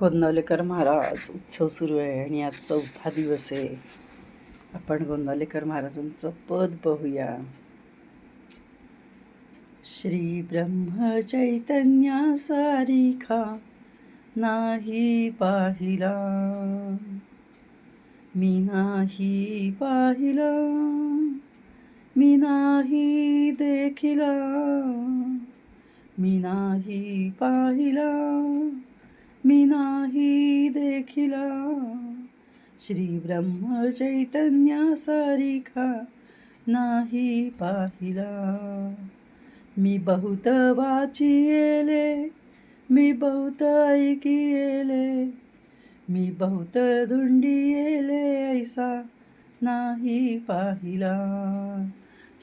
गोंदावलेकर महाराज उत्सव सुरू आहे आणि आज चौथा दिवस आहे. आपण गोंदावलेकर महाराजांचं पद पाहूया. श्री ब्रह्म चैतन्या सारिखा नाही पाहिला. मी नाही पाहिला. मी नाही देखिला. मी नाही पाहिला. मी नाही देखिला श्री ब्रह्म चैतन्या सारिखा नाही पाहिला। मी बहुत वाचियेले मी बहुत ऐकियेले मी बहुत धुंडिएले ऐसा नाही पाहिला।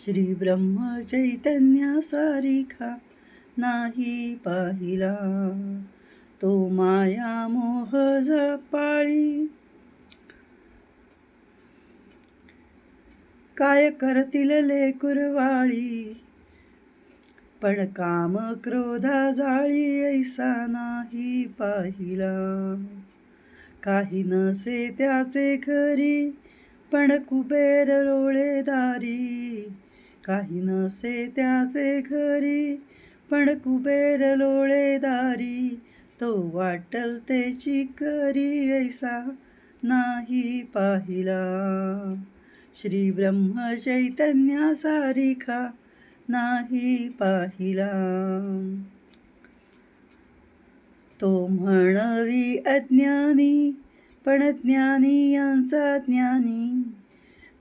श्री ब्रह्म चैतन्या सारिखा नाही पाहिला। तो माया मोह जपाळी काय करतील लेकुरवाळी पण काम क्रोधा जाळी ऐसा नाही पाहिला. काही नसे त्याचे खरी पण कुबेर रोळेदारी काही नसे त्याचे खरी पण कुबेर लोळेदारी तो वाटल त्याची करी ऐसा नाही पाहिला. श्री ब्रह्म चैतन्या सारिखा नाही पाहिला. तो म्हणवी अज्ञानी पण ज्ञानी यांचा ज्ञानी.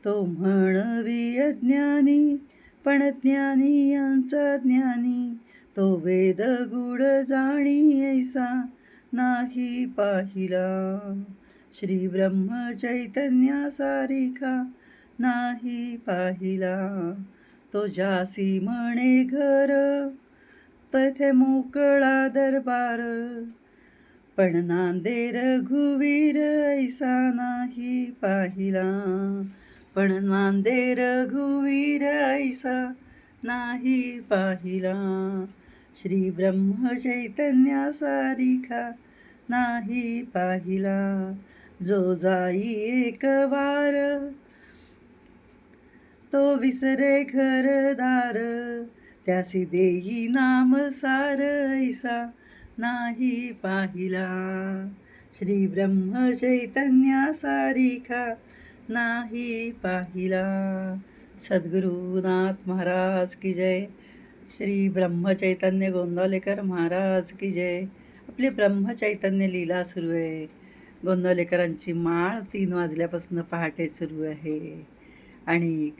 तो म्हणवी अज्ञानी पण ज्ञानी यांचा ज्ञानी. तो वेद गुड जाणीयसा नाही पाहिला. श्री ब्रह्म चैतन्या सारिका नाही पाहिला. तो जासी म्हणे घर तेथे मोकळा दरबार पण नांदेर घुवीर ऐसा नाही पाहिला. पण नांदेर घुवीर ऐसा नाही पाहिला. श्री ब्रह्म चैतन्या सारिखा नाही पाहिला जो जाई एक वार. तो विसरे घरदार त्यासी देई नाम सार ऐसा नाही पाहिला. श्री ब्रह्म चैतन्या सारिखा नाही पाहिला. सद्गुरुनाथ महाराज की जय. श्री ब्रह्मचैतन्य गोंदावलेकर महाराज की जय. आपली ब्रह्मचैतन्य लीला सुरू आहे. गोंदावलेकरांची माळ तीन वाजल्यापासून पहाटे सुरू आहे. आणि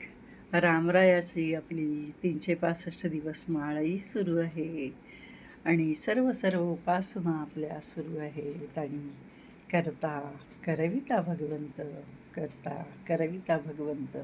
रामरायाची आपली तीनशे पासष्ट दिवस माळही सुरू आहे. आणि सर्व सर्व उपासना आपल्या सुरू आहेत. आणि करता करविता भगवंत करता करविता भगवंत.